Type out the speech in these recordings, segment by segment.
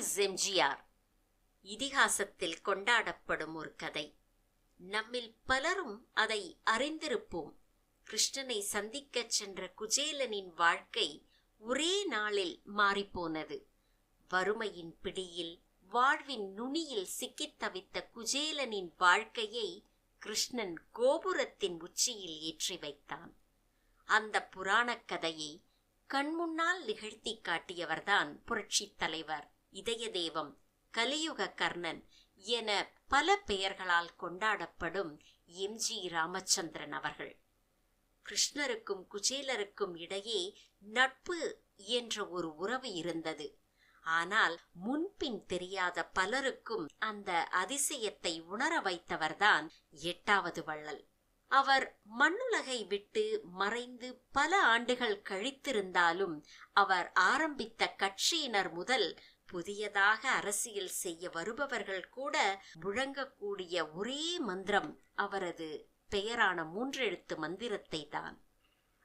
Is MGR இதிகாசத்தில் கொண்டாடப்படும் ஒரு கதை. நம்மில் பலரும் அதை அறிந்திருப்போம். கிருஷ்ணனை சந்திக்கச் சென்ற குஜேலனின் வாழ்க்கை ஒரே நாளில் மாறிப்போனது. வறுமையின் பிடியில் வாழ்வின் நுனியில் சிக்கித் தவித்த குஜேலனின் வாழ்க்கையை கிருஷ்ணன் கோபுரத்தின் உச்சியில் ஏற்றி வைத்தான். அந்த புராணக் கதையை கண்முன்னால் நிகழ்த்தி காட்டியவர்தான் புரட்சித் தலைவர். இதயதேவம் கலியுக கர்ணன் என பல பெயர்களால் கொண்டாடப்படும் எம். ஜி. ராமச்சந்திரன் அவர்கள். கிருஷ்ணருக்கும் குஜேலருக்கும் இடையே நட்பு என்ற ஒரு உறவு இருந்தது. ஆனால் முன்பின் தெரியாத பலருக்கும் அந்த அதிசயத்தை உணர வைத்தவர்தான் எட்டாவது வள்ளல். அவர் மண்ணுலகை விட்டு மறைந்து பல ஆண்டுகள் கழித்திருந்தாலும் அவர் ஆரம்பித்த கட்சியினர் முதல் புதியதாக அரசியல் செய்ய வருபவர்கள் கூட முழங்கக்கூடிய ஒரே மந்திரம் அவரது பெயரான மூன்றெழுத்து மந்திரத்தை தான்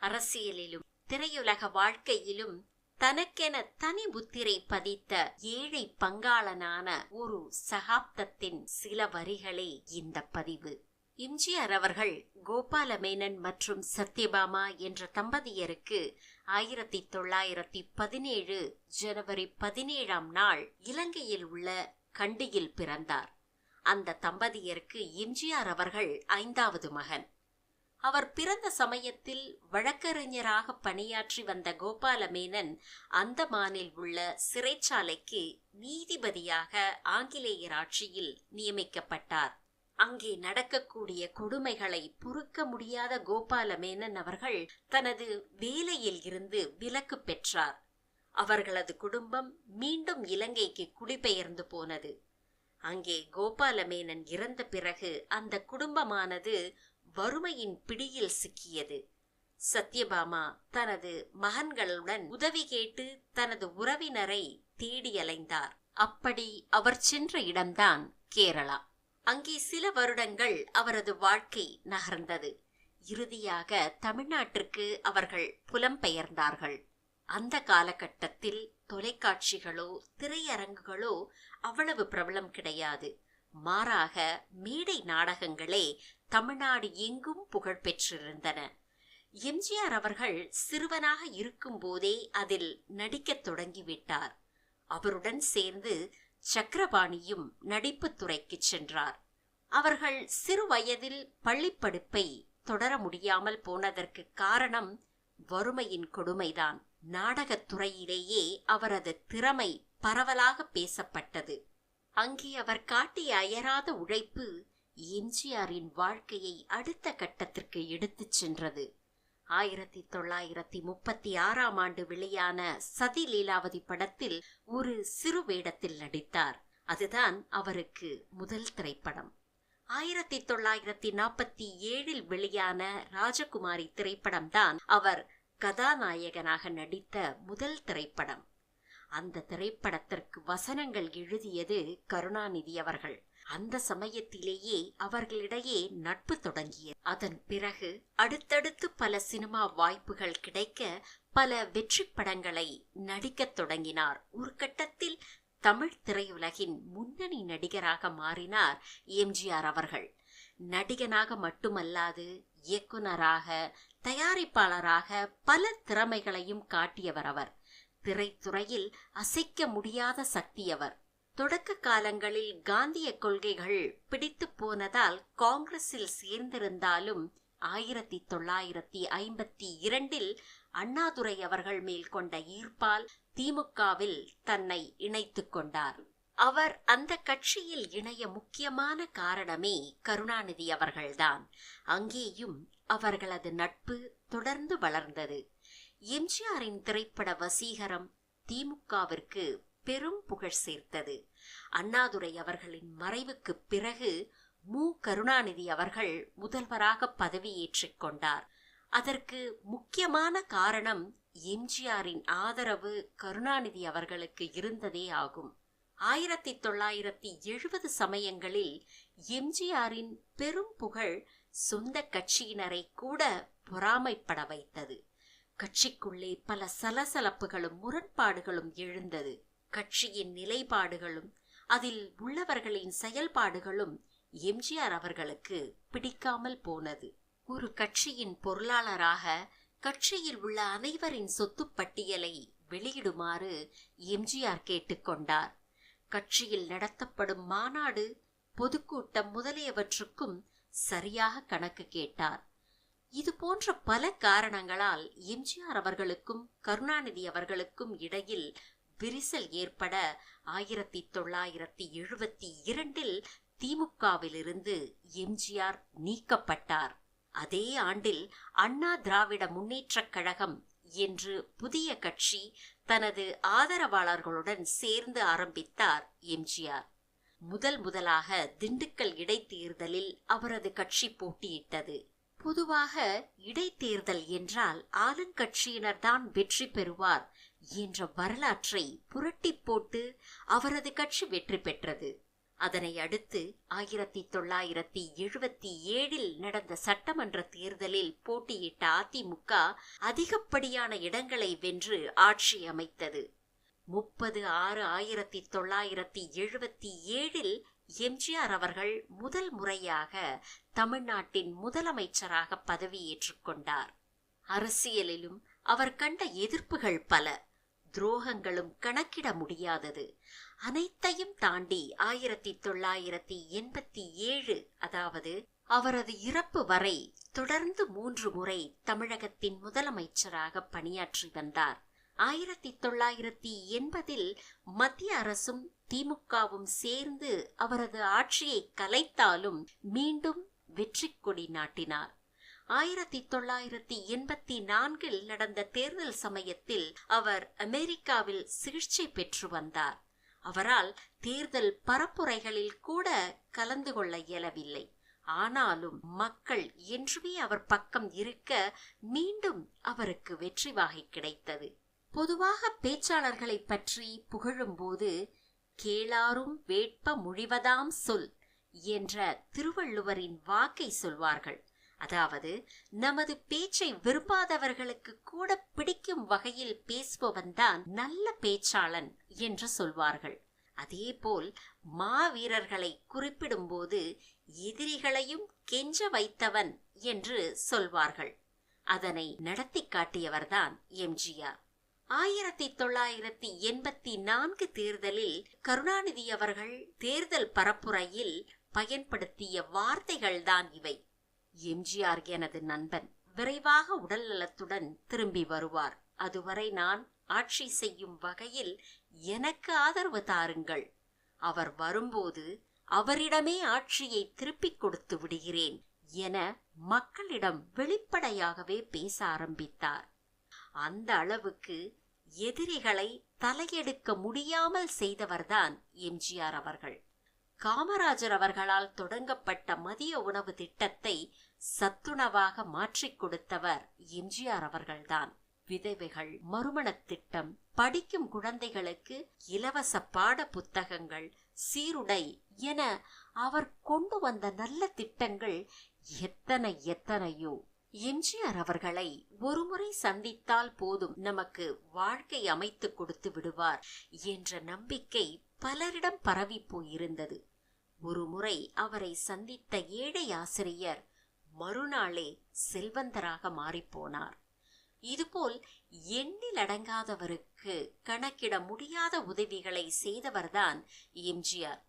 அரசியலிலும் திரையுலக வாழ்க்கையிலும் தனக்கென தனி புத்திரை பதித்த ஏழை பங்காளனான ஒரு சகாப்தத்தின் சில வரிகளே இந்த பதிவு. எம்ஜிஆர் அவர்கள் கோபாலமேனன் மற்றும் சத்யபாமா என்ற தம்பதியருக்கு ஆயிரத்தி தொள்ளாயிரத்தி பதினேழு ஜனவரி பதினேழாம் நாள் இலங்கையில் உள்ள கண்டியில் பிறந்தார். அந்த தம்பதியருக்கு எம்ஜிஆர் அவர்கள் ஐந்தாவது மகன். அவர் பிறந்த சமயத்தில் வழக்கறிஞராக பணியாற்றி வந்த கோபாலமேனன் அந்தமானில் உள்ள சிறைச்சாலைக்கு நீதிபதியாக ஆங்கிலேயர் ஆட்சியில் நியமிக்கப்பட்டார். அங்கே நடக்கக்கூடிய கொடுமைகளை பொறுக்க முடியாத கோபாலமேனன் அவர்கள் தனது வேலையில் இருந்து விலக்கு பெற்றார். அவர்களது குடும்பம் மீண்டும் இலங்கைக்கு குடிபெயர்ந்து போனது. அங்கே கோபாலமேனன் இறந்த பிறகு அந்த குடும்பமானது வறுமையின் பிடியில் சிக்கியது. சத்யபாமா தனது மகன்களுடன் உதவி கேட்டு தனது உறவினரை தேடி அலைந்தார். அப்படி அவர் சென்ற இடம்தான் கேரளா. அங்கே சில வருடங்கள் அவரது வாழ்க்கை நகர்ந்தது. இறுதியாக தமிழ்நாட்டிற்கு அவர்கள் புலம்பெயர்ந்தார்கள். அந்த காலகட்டத்தில் தொலைக்காட்சிகளோ திரையரங்குகளோ அவ்வளவு பிரபலம் கிடையாது. மாறாக மேடை நாடகங்களே தமிழ்நாடு எங்கும் புகழ் பெற்றிருந்தன. எம்ஜிஆர் அவர்கள் சிறுவனாக இருக்கும்போதே அதில் நடிக்கத் தொடங்கிவிட்டார். அவருடன் சேர்ந்து சக்கரபாணியும் நடிப்புத் துறைக்கு சென்றார். அவர்கள் சிறு வயதில் பள்ளிப்படிப்பை தொடர முடியாமல் போனதற்கு காரணம் வறுமையின் கொடுமைதான். நாடகத் துறையிலேயே அவரது திறமை பரவலாக பேசப்பட்டது. அங்கே அவர் காட்டிய அயராத உழைப்பு எம்ஜிஆரின் வாழ்க்கையை அடுத்த கட்டத்திற்கு எடுத்துச் சென்றது. ஆயிரத்தி தொள்ளாயிரத்தி முப்பத்தி ஆறாம் ஆண்டு வெளியான சதி லீலாவதி படத்தில் ஒரு சிறு வேடத்தில் நடித்தார். அதுதான் அவருக்கு முதல் திரைப்படம். ஆயிரத்தி தொள்ளாயிரத்தி நாற்பத்தி ஏழில் வெளியான ராஜகுமாரி திரைப்படம்தான் அவர் கதாநாயகனாக நடித்த முதல் திரைப்படம். அந்த திரைப்படத்திற்கு வசனங்கள் எழுதியது கருணாநிதி அவர்கள். அந்த சமயத்திலேயே அவர்களிடையே நட்பு தொடங்கியது. அதன் பிறகு அடுத்தடுத்து பல சினிமா வாய்ப்புகள் கிடைக்க பல வெற்றி படங்களை நடிக்கத் தொடங்கினார். ஒரு கட்டத்தில் தமிழ் திரையுலகின் முன்னணி நடிகராக மாறினார் எம்ஜிஆர் அவர்கள். நடிகனாக மட்டுமல்லாது இயக்குனராக தயாரிப்பாளராக பல திறமைகளையும் காட்டியவர் அவர். திரைத்துறையில் அசைக்க முடியாத சக்தியவர் தொடக்க காலங்களில் காந்திய கொள்கைகள் பிடித்து போனதால் காங்கிரஸில் சேர்ந்திருந்தாலும் ஆயிரத்தி தொள்ளாயிரத்தி ஐம்பத்தி இரண்டில் அண்ணாதுரை அவர்கள் மேல் கொண்ட ஈர்ப்பால் திமுகவில் தன்னை இணைத்துக் கொண்டார். அவர் அந்த கட்சியில் இணைய முக்கியமான காரணமே கருணாநிதி அவர்கள்தான். அங்கேயும் அவர்களது நட்பு தொடர்ந்து வளர்ந்தது. எம்ஜிஆரின் திரைப்பட வசீகரம் திமுகவிற்கு பெரும் புகழ் சேர்த்தது. அண்ணாதுரை அவர்களின் மறைவுக்கு பிறகு மு. கருணாநிதி அவர்கள் முதல்வராக பதவியேற்றுக் கொண்டார். அதற்கு முக்கியமான காரணம் எம்ஜிஆரின் ஆதரவு கருணாநிதி அவர்களுக்கு இருந்ததே ஆகும். ஆயிரத்தி தொள்ளாயிரத்தி எழுபது சமயங்களில் எம்ஜிஆரின் பெரும் புகழ் சொந்த கட்சியினரை கூட பொறாமைப்பட வைத்தது. கட்சிக்குள்ளே பல சலசலப்புகளும் முரண்பாடுகளும் எழுந்தது. கட்சியின் நிலைப்பாடுகளும் அதில் உள்ளவர்களின் செயல்பாடுகளும் எம்ஜிஆர் அவர்களுக்கு பிடிக்காமல் போனது. ஒரு கட்சியின் பொருளாளராக கட்சியில் உள்ள அனைவரின் சொத்து பட்டியலை வெளியிடுமாறு எம்ஜிஆர் கேட்டுக்கொண்டார். கட்சியில் நடத்தப்படும் மாநாடு பொதுக்கூட்டம் முதலியவற்றுக்கும் சரியாக கணக்கு கேட்டார். இது போன்ற பல காரணங்களால் எம்ஜிஆர் அவர்களுக்கும் கருணாநிதி அவர்களுக்கும் இடையில் விரிசல் ஏற்பட ஆயிரத்தி தொள்ளாயிரத்தி எழுபத்தி இரண்டில் திமுகவிலிருந்து எம்ஜிஆர் நீக்கப்பட்டார். அதே ஆண்டில் அண்ணா திராவிட முன்னேற்றக் கழகம் என்று புதிய கட்சி தனது ஆதரவாளர்களுடன் சேர்ந்து ஆரம்பித்தார் எம்ஜிஆர். முதல் முதலாக திண்டுக்கல் இடைத்தேர்தலில் அவரது கட்சி போட்டியிட்டது. பொதுவாக இடைத்தேர்தல் என்றால் ஆளுங்கட்சியினர்தான் வெற்றி பெறுவார் என்ற வரலாற்றை புரட்டி போட்டு அவரது கட்சி வெற்றி பெற்றது. அதனை அடுத்து ஆயிரத்தி தொள்ளாயிரத்தி எழுபத்தி ஏழில் நடந்த சட்டமன்ற தேர்தலில் போட்டியிட்ட அதிமுக அதிகப்படியான இடங்களை வென்று ஆட்சி அமைத்தது. முப்பது ஆறு ஆயிரத்தி தொள்ளாயிரத்தி எழுபத்தி ஏழில் எம்ஜிஆர் அவர்கள் முதல் முறையாக தமிழ்நாட்டின் முதலமைச்சராக பதவியேற்றுக் கொண்டார். அரசியலிலும் அவர் கண்ட எதிர்ப்புகள் பல. துரோகங்களும் கணக்கிட முடியாதது. அனைத்தையும் தாண்டி ஆயிரத்தி தொள்ளாயிரத்தி எண்பத்தி ஏழு அதாவது அவரது இறப்பு வரை தொடர்ந்து மூன்று முறை தமிழகத்தின் முதலமைச்சராக பணியாற்றி வந்தார். ஆயிரத்தி தொள்ளாயிரத்தி எண்பதில் மத்திய அரசும் திமுகவும் சேர்ந்து அவரது ஆட்சியை கலைத்தாலும் மீண்டும் வெற்றி கொடி நாட்டினார். ஆயிரத்தி தொள்ளாயிரத்தி எண்பத்தி நான்கில் நடந்த தேர்தல் சமயத்தில் அவர் அமெரிக்காவில் சிகிச்சை பெற்று வந்தார். அவரால் தேர்தல் பரப்புரைகளில் கூட கலந்து கொள்ள இயலவில்லை. ஆனாலும் மக்கள் என்றுமே அவர் பக்கம் இருக்க மீண்டும் அவருக்கு வெற்றி வாகை கிடைத்தது. பொதுவாக பேச்சாளர்களை பற்றி புகழும்போது கேளாரும் வேட்ப முழிவதாம் சொல் என்ற திருவள்ளுவரின் வாக்கை சொல்வார்கள். அதாவது நமது பேச்சை விரும்பாதவர்களுக்கு கூட பிடிக்கும் வகையில் பேசுபவன்தான் நல்ல பேச்சாளன் என்று சொல்வார்கள். அதேபோல் மாவீரர்களை குறிப்பிடும்போது எதிரிகளையும் கெஞ்ச வைத்தவன் என்று சொல்வார்கள். அதனை நடத்தி காட்டியவர்தான் எம்ஜிஆர் ஆயிரத்தி தொள்ளாயிரத்தி எண்பத்தி நான்கு தேர்தலில் கருணாநிதி அவர்கள் தேர்தல் பரப்புரையில் பயன்படுத்திய வார்த்தைகள்தான் இவை. எம்ஜிஆர் எனது நண்பன். விரைவாக உடல் நலத்துடன் திரும்பி வருவார். அதுவரை நான் ஆட்சி செய்யும் வகையில் எனக்கு ஆதரவு தாருங்கள். அவர் வரும்போது அவரிடமே ஆட்சியை திருப்பிக் கொடுத்து விடுகிறேன் என மக்களிடம் வெளிப்படையாகவே பேச ஆரம்பித்தார். அந்த அளவுக்கு எதிரிகளை தலையெடுக்க முடியாமல் செய்தவர்தான் எம்ஜிஆர் அவர்கள். காமராஜர் அவர்களால் தொடங்கப்பட்ட மதிய உணவு திட்டத்தை சத்துணவாக மாற்றிக் கொடுத்தவர் எம்ஜிஆர் அவர்கள்தான். விதவைகள் மறுமணத் திட்டம் படிக்கும் குழந்தைகளுக்கு இலவச பாட புத்தகங்கள் சீருடை என அவர் கொண்டு வந்த நல்ல திட்டங்கள் எத்தனை எத்தனையோ. எம்ஜிஆர் அவர்களை ஒருமுறை சந்தித்தால் போதும் நமக்கு வாழ்க்கை அமைத்து கொடுத்து விடுவார் என்ற நம்பிக்கை பலரிடம் பரவி போயிருந்தது. ஒருமுறை அவரை சந்தித்த ஏழை ஆசிரியர் மறுநாளே செல்வந்தராக மாறிப்போனார். இதுபோல் எண்ணில் அடங்காதவருக்கு கணக்கிட முடியாத உதவிகளை செய்தவர்தான் எம்ஜிஆர்.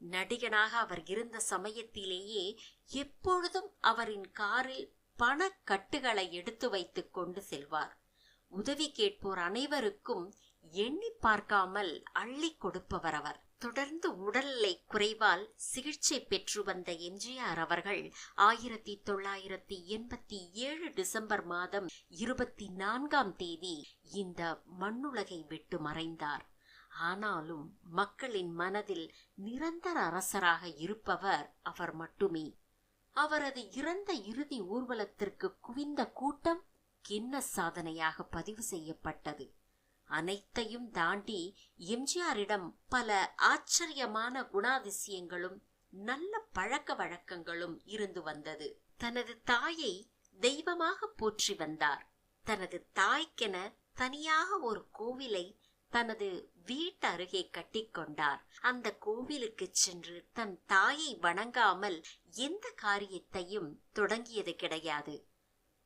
நடிகனாக அவர் இருந்த சமயத்திலேயே எப்பொழுதும் அவரின் காரில் பணக்கட்டுகளை எடுத்து வைத்துக் கொண்டு செல்வார். உதவி கேட்போர் அனைவருக்கும் எண்ணி பார்க்காமல் அள்ளி கொடுப்பவர் அவர். தொடர்ந்து உடல்நிலை குறைவால் சிகிச்சை பெற்று வந்த எம்ஜிஆர் அவர்கள் ஆயிரத்தி தொள்ளாயிரத்தி எண்பத்தி ஏழு டிசம்பர் மாதம் இருபத்தி நான்காம் தேதி இந்த மண்ணுலகை விட்டு மறைந்தார். ஆனாலும் மக்களின் மனதில் நிரந்தர அரசராக இருப்பவர் அவர் மட்டுமே. அவரது இறந்த இறுதி ஊர்வலத்திற்கு குவிந்த கூட்டம் கின்ன சாதனையாக பதிவு செய்யப்பட்டது. அனைத்தையும் தாண்டி எம்ஜிஆரிடம் பல ஆச்சரியமான குணாதிசயங்களும் நல்ல பழக்க வழக்கங்களும் இருந்து வந்தது. தனது தாயை தெய்வமாக போற்றி வந்தார். தனது தாய்க்கென தனியாக ஒரு கோவிலை தனது வீட்டு அருகே கட்டிக்கொண்டார் அந்த கோவிலுக்கு சென்று தன் தாயை வணங்காமல் எந்த காரியத்தையும் தொடங்கியது கிடையாது.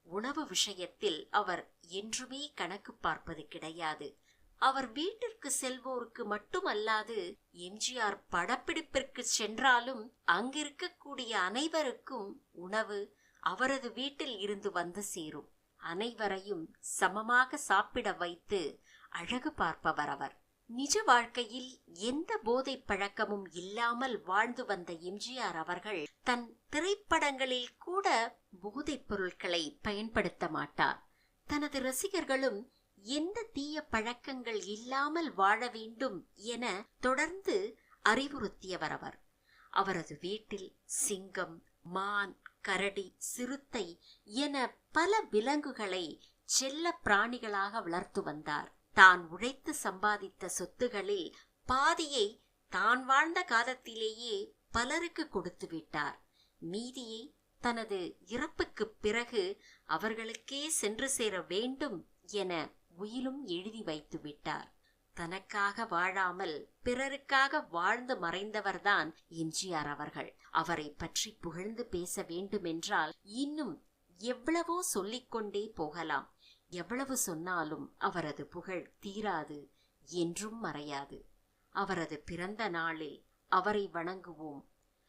உணவு விஷயத்தில் அவர் என்றுமே கணக்கு பார்ப்பது கிடையாது. அவர் வீட்டிற்கு செல்வோருக்கு மட்டுமல்லாது எம்ஜிஆர் படப்பிடிப்பிற்கு சென்றாலும் அங்கிருக்கக்கூடிய அனைவருக்கும் உணவு அவரது வீட்டில் இருந்து வந்து சேரும். அனைவரையும் சமமாக சாப்பிட வைத்து அழகு பார்ப்பவர் அவர். நிஜ வாழ்க்கையில் எந்த போதை பழக்கமும் இல்லாமல் வாழ்ந்து வந்த எம்ஜிஆர் அவர்கள் தன் திரைப்படங்களில் கூட போதைப் பொருட்களை பயன்படுத்த மாட்டார். தனது ரசிகர்களும் எந்த தீய பழக்கங்கள் இல்லாமல் வாழ வேண்டும் என தொடர்ந்து அறிவுறுத்தியவர் அவர். அவரது வீட்டில் சிங்கம் மான் கரடி சிறுத்தை என பல விலங்குகளை செல்ல பிராணிகளாக வளர்த்து வந்தார். தான் உழைத்து சம்பாதித்த சொத்துகளில் பாதியை தான் வாழ்ந்த காலத்திலேயே பலருக்கு கொடுத்து விட்டார். மீதியை தனது இறப்புக்குப் பிறகு அவர்களுக்கே சென்று சேர வேண்டும் என உயிலும் எழுதி வைத்து விட்டார். தனக்காக வாழாமல் பிறருக்காக வாழ்ந்து மறைந்தவர்தான் எம்ஜிஆர் அவர்கள். அவரை பற்றி புகழ்ந்து பேச வேண்டுமென்றால் இன்னும் எவ்வளவோ சொல்லிக்கொண்டே போகலாம். எவ்வளவு சொன்னாலும் அவரது புகழ் தீராது என்றும் மறையாது. அவரது பிறந்த நாளில் அவரை வணங்குவோம்.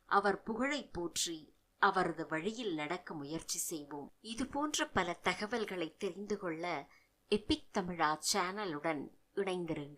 அவர் புகழை போற்றி அவரது வழியில் நடக்க முயற்சி செய்வோம். இது போன்ற பல தகவல்களை தெரிந்து கொள்ள எபிக் தமிழா சேனலுடன் இணைந்திருங்கள்.